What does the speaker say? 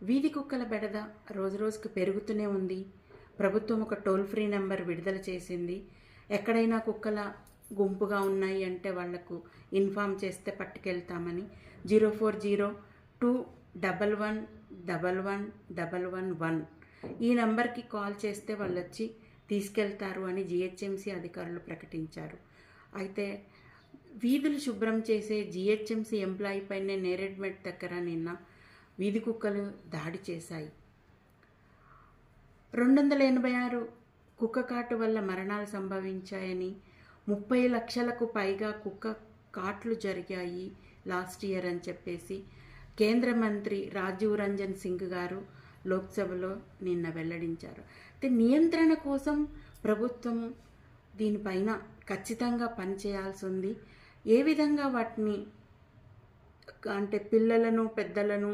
వీధి కుక్కల బెడద రోజు రోజుకు పెరుగుతూనే ఉంది. ప్రభుత్వం ఒక టోల్ ఫ్రీ నెంబర్ విడుదల చేసింది. ఎక్కడైనా కుక్కల గుంపుగా ఉన్నాయి అంటే వాళ్ళకు ఇన్ఫామ్ చేస్తే పట్టుకెళ్తామని zero four zero two double one double one double one one ఈ నంబర్కి కాల్ చేస్తే వాళ్ళు వచ్చి తీసుకెళ్తారు అని జిహెచ్ఎంసీ అధికారులు ప్రకటించారు. అయితే వీధులు శుభ్రం చేసే జిహెచ్ఎంసీ ఎంప్లాయీ పైనే నేరేడ్మెట్ దగ్గర నిన్న వీధి కుక్కలు దాడి చేశాయి. రెండు వందల ఎనభై ఆరు కుక్క కాటు వల్ల మరణాలు సంభవించాయని ముప్పై లక్షలకు పైగా కుక్క కాట్లు జరిగాయి లాస్ట్ ఇయర్ అని చెప్పేసి కేంద్ర మంత్రి రాజీవ్ రంజన్ సింగ్ గారు లోక్సభలో నిన్న వెల్లడించారు. అయితే నియంత్రణ కోసం ప్రభుత్వం దీనిపైన ఖచ్చితంగా పనిచేయాల్సి ఉంది ఏ విధంగా వాటిని అంటే పిల్లలను పెద్దలను